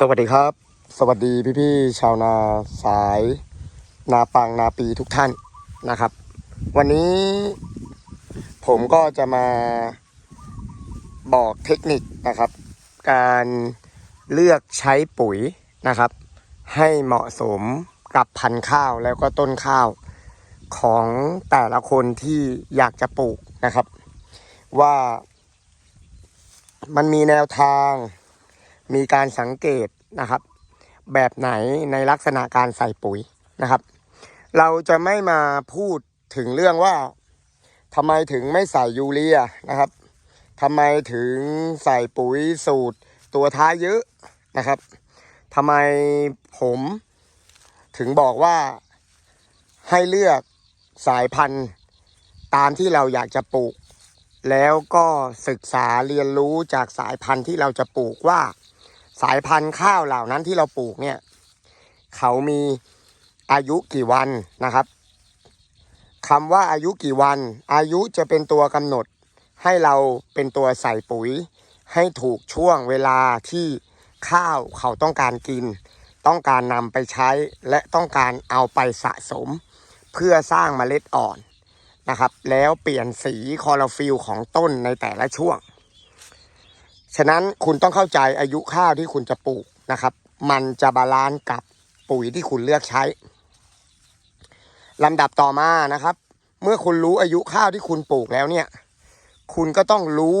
สวัสดีครับ สวัสดีพี่ๆชาวนาสาย นาปังนาปีทุกท่านนะครับ วันนี้ผมก็จะมาบอกเทคนิคนะครับ การเลือกใช้ปุ๋ยนะครับ ให้เหมาะสมกับพันธุ์ข้าวแล้วก็ต้นข้าวของแต่ละคนที่อยากจะปลูกนะครับ ว่ามันมีแนวทาง มีการสังเกตนะครับ แบบไหนในลักษณะการใส่ปุ๋ยนะครับ เราจะไม่มาพูดถึงเรื่องว่าทำไมถึงไม่ใส่ยูเรียนะครับทำไมถึงใส่ปุ๋ยสูตรตัวท้ายเยอะนะครับทำไมผมถึงบอกว่าให้เลือกสายพันธุ์ตามที่เราอยากจะปลูก แล้วก็ศึกษาเรียนรู้จากสายพันธุ์ที่เราจะปลูกว่า สายพันธุ์ข้าวเหล่านั้นที่เราปลูกเนี่ย เขามีอายุกี่วันนะครับคำว่าอายุกี่วัน อายุจะเป็นตัวกำหนด ให้เราเป็นตัวใส่ปุ๋ย ให้ถูกช่วงเวลาที่ข้าวเขาต้องการกิน ต้องการนำไปใช้ และต้องการเอาไปสะสม เพื่อสร้างเมล็ดอ่อนนะครับ แล้วเปลี่ยนสีคลอโรฟิลของต้นในแต่ละช่วง ฉะนั้นคุณต้องเข้าใจอายุข้าวที่คุณจะปลูกนะครับ มันจะบาลานซ์กับปุ๋ยที่คุณเลือกใช้ลำดับต่อมานะครับ เมื่อคุณรู้อายุข้าวที่คุณปลูกแล้วเนี่ย คุณก็ต้องรู้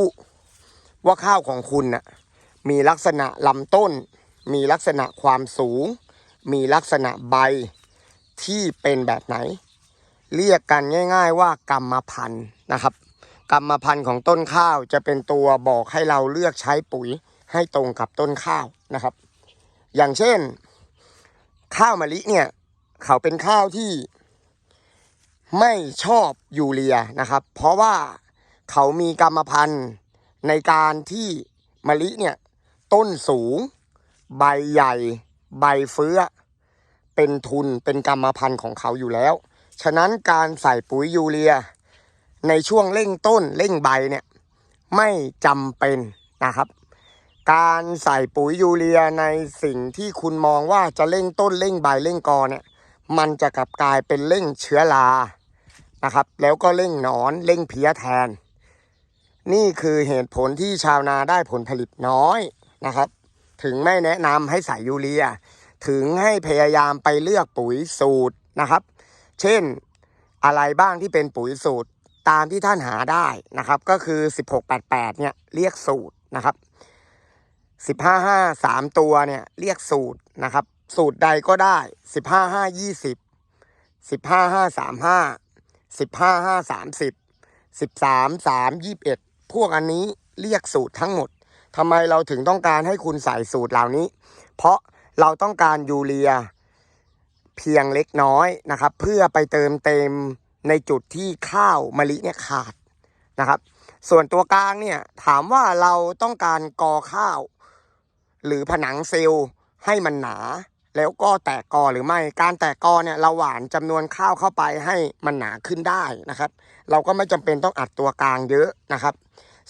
ว่าข้าวของคุณนะ่ะมีลักษณะลำต้น มีลักษณะความสูง มีลักษณะใบที่เป็นแบบไหน เรียกกันง่าย ๆว่ากรรมพันธุ์นะครับ กรรมพันธุ์ของต้นข้าวจะเป็นตัวบอกให้เราเลือกใช้ปุ๋ยให้ตรงกับต้นข้าวนะครับ อย่างเช่น ข้าวมะลิเนี่ย เขาเป็นข้าวที่ไม่ชอบยูเรียนะครับ เพราะว่าเขามีกรรมพันธุ์ในการที่มะลิเนี่ยต้นสูง ใบใหญ่ ใบเฟื้อ เป็นทุนเป็นกรรมพันธุ์ของเขาอยู่แล้ว ฉะนั้นการใส่ปุ๋ยยูเรีย ในช่วงเร่งต้นเร่งใบเนี่ยไม่จำเป็นนะครับ การใส่ปุ๋ยยูเรียในสิ่งที่คุณมองว่าจะเร่งต้นเร่งใบเร่งกอเนี่ยมันจะกลับกลายเป็นเร่งเชื้อรานะครับ แล้วก็เร่งหนอนเร่งเพี้ยแทน นี่คือเหตุผลที่ชาวนาได้ผลผลิตน้อยนะครับ ถึงไม่แนะนำให้ใส่ยูเรีย ถึงให้พยายามไปเลือกปุ๋ยสูตรนะครับ เช่นอะไรบ้างที่เป็นปุ๋ยสูตร ตามที่ท่านหาได้นะครับ ก็คือ 1688 เนี่ยเรียกสูตรนะครับ 155 3 ตัวเนี่ยเรียกสูตรนะครับ สูตรใดก็ได้ 155 20 155 35 155 30 13 3 21 พวกอันนี้เรียกสูตรทั้งหมดทำไมเราถึงต้องการให้คุณใส่สูตรเหล่านี้ เพราะเราต้องการยูเรียเพียงเล็กน้อยนะครับ เพื่อไปเติมเต็ม ในจุดที่ข้าวมะลิเนี่ยขาดนะครับ ส่วนตัวกลางเนี่ยถามว่าเราต้องการกอข้าว หรือผนังเซลล์ให้มันหนา แล้วก็แตกกอหรือไม่การแตกกอเนี่ยเราหวานจำนวนข้าวเข้าไปให้มันหนาขึ้นได้นะครับ เราก็ไม่จำเป็นต้องอัดตัวกลางเยอะนะครับ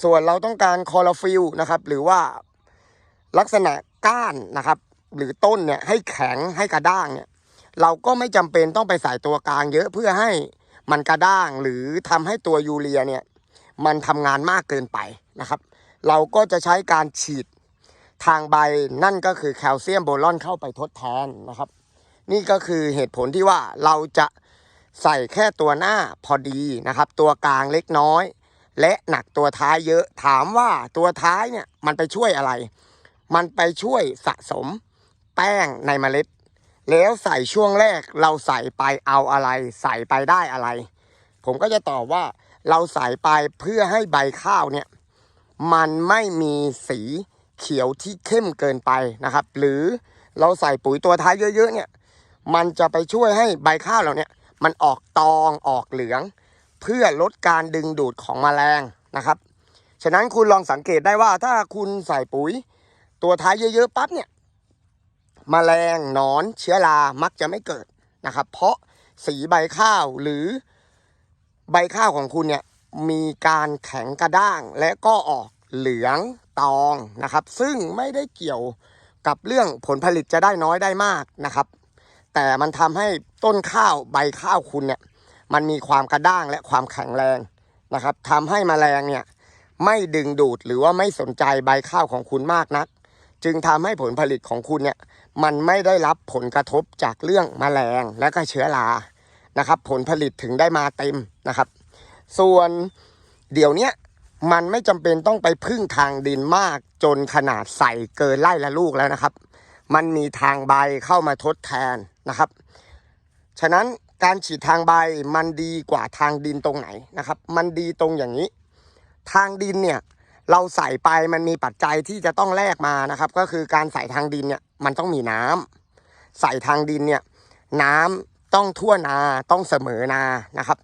ส่วนเราต้องการคอโรฟิลนะครับ หรือว่าลักษณะก้านนะครับ หรือต้นเนี่ยให้แข็งให้กระด้างเนี่ยเราก็ไม่จำเป็นต้องไปใส่ตัวกลางเยอะเพื่อให้ มันกระด้างหรือทำให้ตัวยูเรียเนี่ยมันทำงานมากเกินไปนะครับ เราก็จะใช้การฉีดทางใบนั่นก็คือแคลเซียมโบรอนเข้าไปทดแทนนะครับ นี่ก็คือเหตุผลที่ว่าเราจะใส่แค่ตัวหน้าพอดีนะครับ ตัวกลางเล็กน้อย และหนักตัวท้ายเยอะถามว่าตัวท้ายเนี่ยมันไปช่วยอะไร มันไปช่วยสะสมแป้งในเมล็ด แล้วใส่ช่วงแรกเราใส่ไปเอาอะไร ใส่ไปได้อะไร ผมก็จะตอบว่าเราใส่ไปเพื่อให้ใบข้าวเนี่ย มันไม่มีสีเขียวที่เข้มเกินไปนะครับ หรือเราใส่ปุ๋ยตัวท้ายเยอะ ๆ เนี่ย มันจะไปช่วยให้ใบข้าวเราเนี่ย มันออกตองออกเหลือง เพื่อลดการดึงดูดของแมลงนะครับ ฉะนั้นคุณลองสังเกตได้ว่าถ้าคุณใส่ปุ๋ยตัวท้ายเยอะ ๆ ปั๊บเนี่ย มแมลงหนอน เชื้อรามักจะไม่เกิดนะครับ เพราะสีใบข้าวหรือใบข้าวของคุณเนี่ยมีการแข็งกระด้าง และก็ออกเหลืองตองนะครับ ซึ่งไม่ได้เกี่ยวกับเรื่องผลผลิตจะได้น้อยได้มากนะครับ แต่มันทำให้ต้นข้าวใบข้าวคุณเนี่ยมันมีความกระด้างและความแข็งแรงนะครับทำให้แมลงเนี่ยไม่ดึงดูดหรือว่าไม่สนใจใบข้าวของคุณมากนัก จึงทำให้ผลผลิตของคุณเนี่ย มันไม่ได้รับผลกระทบจากเรื่องแมลงและก็เชื้อรานะครับ ผลผลิตถึงได้มาเต็มนะครับ ส่วนเดี๋ยวนี้มันไม่จำเป็นต้องไปพึ่งทางดินมากจนขนาดใส่เกินไร่ละลูกแล้วนะครับ มันมีทางใบเข้ามาทดแทนนะครับ ฉะนั้นการฉีดทางใบมันดีกว่าทางดินตรงไหนนะครับ มันดีตรงอย่างนี้ ทางดินเนี่ย เราใส่ไปมันมีปัจจัยที่จะต้องแลกมานะครับ ก็คือการใส่ทางดินเนี่ยมันต้องมีน้ำใส่ทางดินเนี่ยน้ำต้องทั่วนาต้องเสมอนานะครับ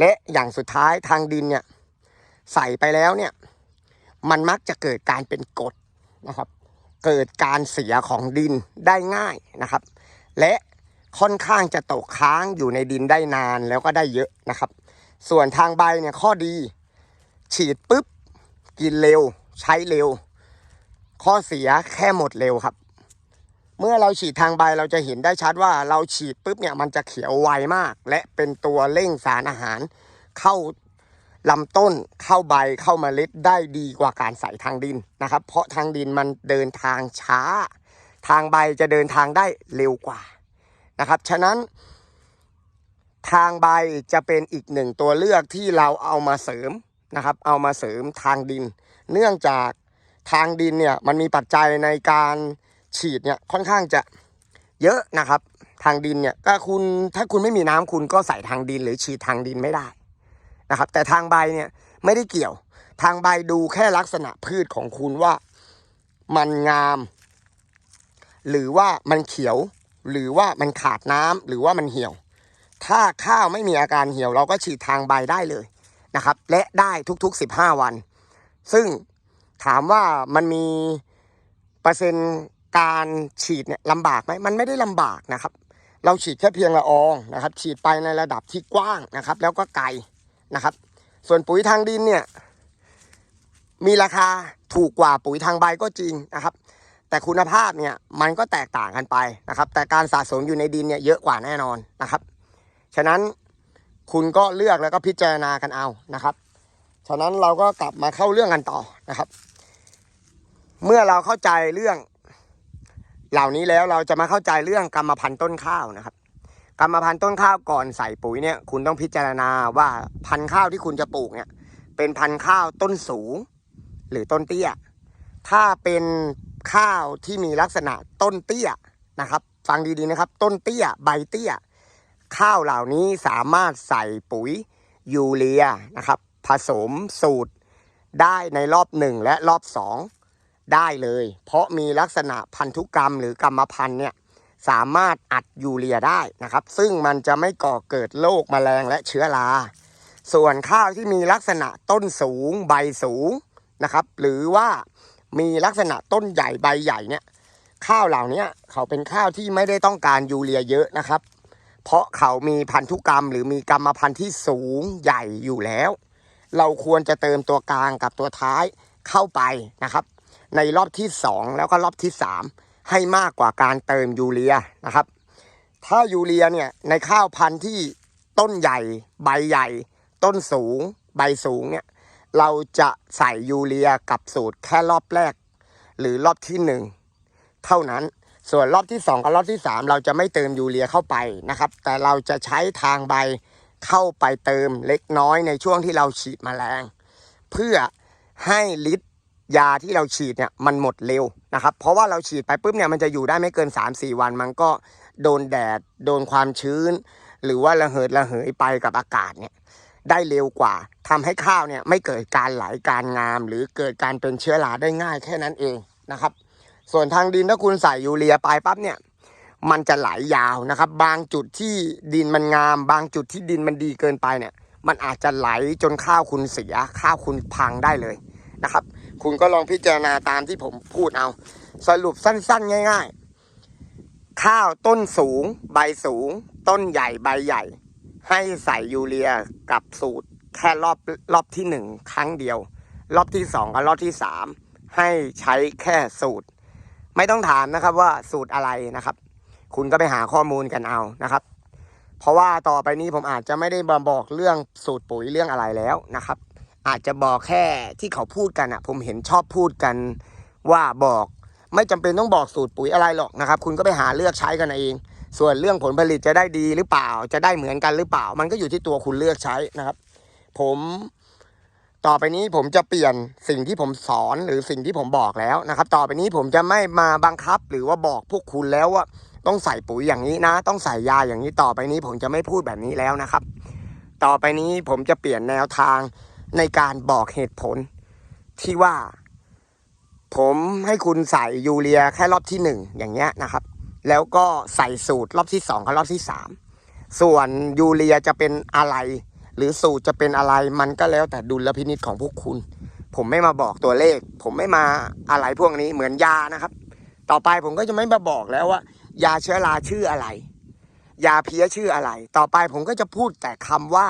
และอย่างสุดท้ายทางดินเนี่ยใส่ไปแล้วเนี่ยมันมักจะเกิดการเป็นกรดนะครับ เกิดการเสียของดินได้ง่ายนะครับ และค่อนข้างจะตกค้างอยู่ในดินได้นานแล้วก็ได้เยอะนะครับ ส่วนทางใบเนี่ยข้อดี ฉีดปุ๊บ กินเร็ว ใช้เร็ว ข้อเสียแค่หมดเร็วครับ เมื่อเราฉีดทางใบเราจะเห็นได้ชัดว่าเราฉีดปุ๊บเนี่ยมันจะเขียวไวมาก และเป็นตัวเร่งสารอาหาร เข้าลำต้นเข้าใบเข้าเมล็ดได้ดีกว่าการใส่ทางดินนะครับ เพราะทางดินมันเดินทางช้า ทางใบจะเดินทางได้เร็วกว่านะครับ ฉะนั้นทางใบจะเป็นอีกหนึ่งตัวเลือกที่เราเอามาเสริม นะครับ เอามาเสริมทางดิน เนื่องจากทางดินเนี่ยมันมีปัจจัยในการฉีดเนี่ยค่อนข้างจะเยอะนะครับ ทางดินเนี่ยก็คุณถ้าคุณไม่มีน้ำคุณก็ใส่ทางดินหรือฉีดทางดินไม่ได้นะครับ แต่ทางใบเนี่ยไม่ได้เกี่ยว ทางใบดูแค่ลักษณะพืชของคุณว่ามันงาม หรือว่ามันเขียว หรือว่ามันขาดน้ำหรือว่ามันเหี่ยว ถ้าข้าวไม่มีอาการเหี่ยว เราก็ฉีดทางใบได้เลย นะครับ และได้ทุกๆ 15 วัน ซึ่งถามว่ามันมีเปอร์เซ็นต์การฉีดเนี่ยลำบากไหมมันไม่ได้ลำบากนะครับ เราฉีดแค่เพียงละอองนะครับ ฉีดไปในระดับที่กว้างนะครับ แล้วก็ไกลนะครับ ส่วนปุ๋ยทางดินเนี่ยมีราคาถูกกว่าปุ๋ยทางใบก็จริงนะครับ แต่คุณภาพเนี่ยมันก็แตกต่างกันไปนะครับ แต่การสะสมอยู่ในดินเนี่ยเยอะกว่าแน่นอนนะครับ ฉะนั้น คุณก็เลือกแล้วก็พิจารณากันเอานะครับ ฉะนั้นเราก็กลับมาเข้าเรื่องกันต่อนะครับ เมื่อเราเข้าใจเรื่อง เหล่านี้แล้วเราจะมาเข้าใจเรื่องกรรมพันธุ์ต้นข้าวนะครับ กรรมพันธุ์ต้นข้าวก่อนใส่ปุ๋ยเนี่ย คุณต้องพิจารณาว่าพันธุ์ข้าวที่คุณจะปลูกเนี่ย เป็นพันธุ์ข้าวต้นสูง หรือต้นเตี้ย ถ้าเป็นข้าวที่มีลักษณะต้นเตี้ยนะครับ ฟังดีๆนะครับ ต้นเตี้ย ใบเตี้ย ข้าวเหล่านี้สามารถใส่ปุ๋ยยูเรียนะครับ ผสมสูตรได้ในรอบหนึ่งและรอบสองได้เลย เพราะมีลักษณะพันธุกรรมหรือกรรมพันธุ์เนี่ยสามารถอัดยูเรียได้นะครับ ซึ่งมันจะไม่ก่อเกิดโรคแมลงและเชื้อรา ส่วนข้าวที่มีลักษณะต้นสูงใบสูงนะครับ หรือว่ามีลักษณะต้นใหญ่ใบใหญ่เนี่ยข้าวเหล่านี้เขาเป็นข้าวที่ไม่ได้ต้องการยูเรียเยอะนะครับ เพราะเขามีพันธุกรรม หรือมีกรรมพันธุ์ที่สูงใหญ่อยู่แล้ว เราควรจะเติมตัวกลางกับตัวท้ายเข้าไปนะครับ ในรอบที่ 2 แล้วก็รอบที่ 3 ให้มากกว่าการเติมยูเรียนะครับ ถ้ายูเรียเนี่ยในข้าวพันธุ์ที่ต้นใหญ่ ใบใหญ่ ต้นสูง ใบสูงเนี่ยเราจะใส่ยูเรียกับสูตรแค่รอบแรก หรือรอบที่ 1 เท่านั้น ส่วนรอบที่ 2 กับรอบที่ 3 เราจะไม่เติมยูเรียเข้าไปนะครับ แต่เราจะใช้ทางใบเข้าไปเติมเล็กน้อยในช่วงที่เราฉีดแมลง เพื่อให้ฤทธิ์ยาที่เราฉีดเนี่ยมันหมดเร็วนะครับ เพราะว่าเราฉีดไปปุ๊บเนี่ยมันจะอยู่ได้ไม่เกิน 3-4 วัน มันก็โดนแดด โดนความชื้น หรือว่าระเหิดระเหยไปกับอากาศเนี่ยได้เร็วกว่าทำให้ข้าวเนี่ยไม่เกิดการไหลการงาม หรือเกิดการเป็นเชื้อราได้ง่ายแค่นั้นเองนะครับ ส่วนทางดินถ้าคุณใส่ยูเรียไปปั๊บเนี่ย มันจะไหลยาวนะครับ บางจุดที่ดินมันงาม บางจุดที่ดินมันดีเกินไปเนี่ย มันอาจจะไหลจนข้าวคุณเสีย ข้าวคุณพังได้เลยนะครับ คุณก็ลองพิจารณาตามที่ผมพูดเอา สรุปสั้นๆ ง่าย ๆ ข้าวต้นสูง ใบสูง ต้นใหญ่ใบใหญ่ ให้ใส่ยูเรียกับสูตร แค่รอบรอบที่หนึ่งครั้งเดียว รอบที่สองกับรอบที่สามให้ใช้แค่สูตร ไม่ต้องถามนะครับว่าสูตรอะไรนะครับ คุณก็ไปหาข้อมูลกันเอานะครับ เพราะว่าต่อไปนี้ผมอาจจะไม่ได้มาบอกเรื่องสูตรปุ๋ยเรื่องอะไรแล้วนะครับ อาจจะบอกแค่ที่เขาพูดกันอะผมเห็นชอบพูดกันว่าบอกไม่จำเป็นต้องบอกสูตรปุ๋ยอะไรหรอกนะครับ คุณก็ไปหาเลือกใช้กันเอง ส่วนเรื่องผลผลิตจะได้ดีหรือเปล่า จะได้เหมือนกันหรือเปล่า มันก็อยู่ที่ตัวคุณเลือกใช้นะครับ ผม ต่อไปนี้ผมจะเปลี่ยนสิ่งที่ผมสอนหรือสิ่งที่ผมบอกแล้วนะครับ ต่อไปนี้ผมจะไม่มาบังคับหรือว่าบอกพวกคุณแล้วว่าต้องใส่ปุ๋ยอย่างนี้นะ ต้องใส่ยาอย่างนี้ต่อไปนี้ผมจะไม่พูดแบบนี้แล้วนะครับ ต่อไปนี้ผมจะเปลี่ยนแนวทางในการบอกเหตุผล ที่ว่า ผมให้คุณใส่ยูเรียแค่รอบที่หนึ่งอย่างเงี้ยนะครับ แล้วก็ใส่สูตรรอบที่สองกับรอบที่สามส่วนยูเรียจะเป็นอะไร หรือสูตรจะเป็นอะไรมันก็แล้วแต่ดุลพินิจของพวกคุณ ผมไม่มาบอกตัวเลข ผมไม่มาอะไรพวกนี้เหมือนยานะครับ ต่อไปผมก็จะไม่มาบอกแล้วว่า ยาเชื้อราชื่ออะไร ยาเพี้ยชื่ออะไร ต่อไปผมก็จะพูดแต่คำว่า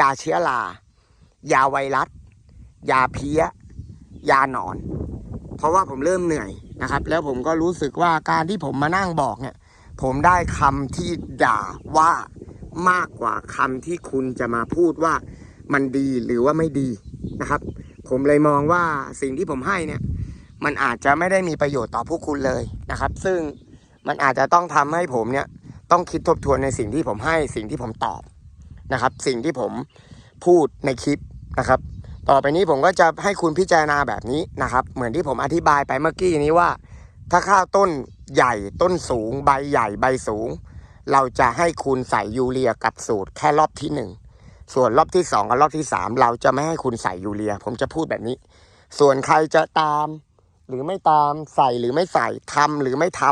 ยาเชื้อรายาไวรัส ยาเพี้ย ยาหนอน เพราะว่าผมเริ่มเหนื่อยนะครับ แล้วผมก็รู้สึกว่าการที่ผมมานั่งบอกเนี่ย ผมได้คำที่ด่าว่า มากกว่าคำที่คุณจะมาพูดว่ามันดีหรือว่าไม่ดีนะครับ ผมเลยมองว่าสิ่งที่ผมให้เนี่ยมันอาจจะไม่ได้มีประโยชน์ต่อพวกคุณเลยนะครับ ซึ่งมันอาจจะต้องทำให้ผมเนี่ยต้องคิดทบทวนในสิ่งที่ผมให้สิ่งที่ผมตอบนะครับ สิ่งที่ผมพูดในคลิปนะครับ ต่อไปนี้ผมก็จะให้คุณพิจารณาแบบนี้นะครับ เหมือนที่ผมอธิบายไปเมื่อกี้นี้ว่า ถ้าข้าวต้นใหญ่ต้นสูง ใบใหญ่ใบสูง เราจะให้คุณใส่ยูเรียกับสูตรแค่รอบที่หนึ่งส่วนรอบที่สองกับรอบที่สามเราจะไม่ให้คุณใส่ยูเรีย ผมจะพูดแบบนี้ ส่วนใครจะตาม หรือไม่ตามใส่หรือไม่ใส่ทำหรือไม่ท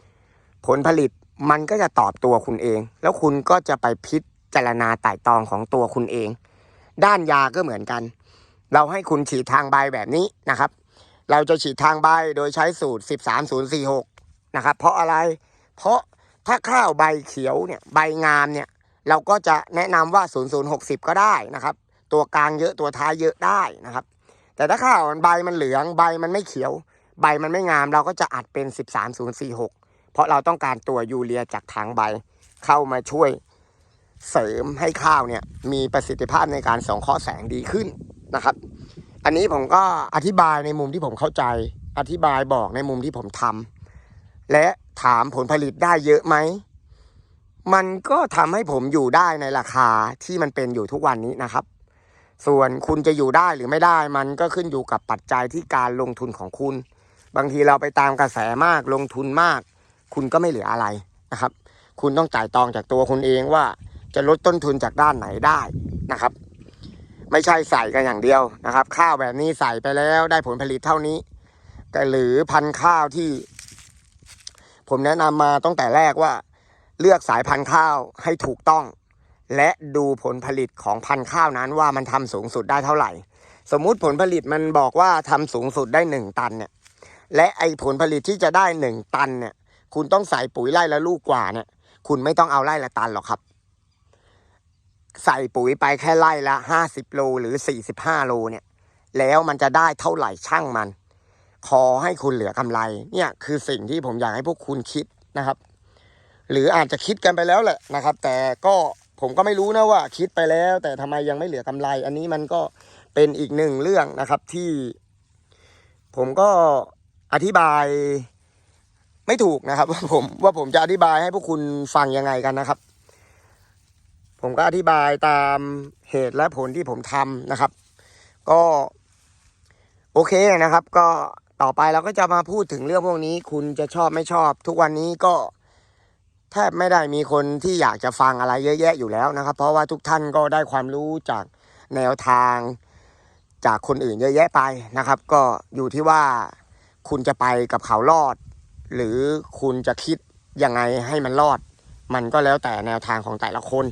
ำผลผลิตมันก็จะตอบตัวคุณเอง แล้วคุณก็จะไปพิจารณาไต่ตองของตัวคุณเอง ด้านยาก็เหมือนกัน เราให้คุณฉีดทางใบแบบนี้นะครับ เราจะฉีดทางใบโดยใช้สูตร 13046 นะครับ เพราะอะไร เพราะ ถ้าข้าวใบเขียวเนี่ยใบงามเนี่ยเราก็จะแนะนำว่า 0060 ก็ได้นะครับ ตัวกลางเยอะตัวท้ายเยอะได้นะครับ แต่ถ้าข้าวมันใบมันเหลืองใบมันไม่เขียว ใบมันไม่งาม เราก็จะอัดเป็น 13046 เพราะเราต้องการตัวยูเรียจากทางใบ เข้ามาช่วยเสริมให้ข้าวเนี่ยมีประสิทธิภาพในการส่องข้อแสงดีขึ้นนะครับ อันนี้ผมก็อธิบายในมุมที่ผมเข้าใจ อธิบายบอกในมุมที่ผมทำ และถามผลผลิตได้เยอะไหม มันก็ทำให้ผมอยู่ได้ในราคาที่มันเป็นอยู่ทุกวันนี้นะครับ ส่วนคุณจะอยู่ได้หรือไม่ได้ มันก็ขึ้นอยู่กับปัจจัยที่การลงทุนของคุณ บางทีเราไปตามกระแสมากลงทุนมาก คุณก็ไม่เหลืออะไรนะครับ คุณต้องจ่ายตองจากตัวคุณเองว่า จะลดต้นทุนจากด้านไหนได้นะครับ ไม่ใช่ใส่กันอย่างเดียวนะครับ ข้าวแบบนี้ใส่ไปแล้วได้ผลผลิตเท่านี้ แต่หรือพันธุ์ข้าวที่ ผมแนะนำมาตั้งแต่แรกว่า เลือกสายพันธุ์ข้าวให้ถูกต้อง และดูผลผลิตของพันธุ์ข้าวนั้นว่ามันทำสูงสุดได้เท่าไหร่ สมมุติผลผลิตมันบอกว่าทำสูงสุดได้หนึ่งตันเนี่ยและไอผลผลิตที่จะได้หนึ่งตันเนี่ยคุณต้องใส่ปุ๋ยไร่ละลูกกว่าเนี่ยคุณไม่ต้องเอาไร่ละตันหรอกครับ ใส่ปุ๋ยไปแค่ไร่ละห้าสิบโลหรือสี่สิบห้าโลเนี่ยแล้วมันจะได้เท่าไหร่ช่างมัน ขอให้คุณเหลือกำไร เนี่ยคือสิ่งที่ผมอยากให้พวกคุณคิดนะครับ หรืออาจจะคิดกันไปแล้วแหละนะครับ แต่ก็ผมก็ไม่รู้นะว่าคิดไปแล้ว แต่ทำไมยังไม่เหลือกำไร อันนี้มันก็เป็นอีกหนึ่งเรื่องนะครับที่ ผมก็อธิบายไม่ถูกนะครับ ว่าผมว่าผมจะอธิบายให้พวกคุณฟังยังไงกันนะครับ ผมก็อธิบายตามเหตุและผลที่ผมทำนะครับ ก็โอเคนะครับ ก็ ต่อไปเราก็จะมาพูดถึงเรื่องพวกนี้ คุณจะชอบไม่ชอบ ทุกวันนี้ก็แทบไม่ได้มีคนที่อยากจะฟังอะไรเยอะแยะอยู่แล้วนะครับ เพราะว่าทุกท่านก็ได้ความรู้จากแนวทางจากคนอื่นเยอะแยะไปนะครับ ก็อยู่ที่ว่าคุณจะไปกับเขารอด หรือคุณจะคิดยังไงให้มันรอด มันก็แล้วแต่แนวทางของแต่ละคน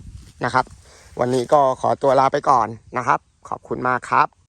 นะครับ วันนี้ก็ขอตัวลาไปก่อนนะครับ ขอบคุณมากครับ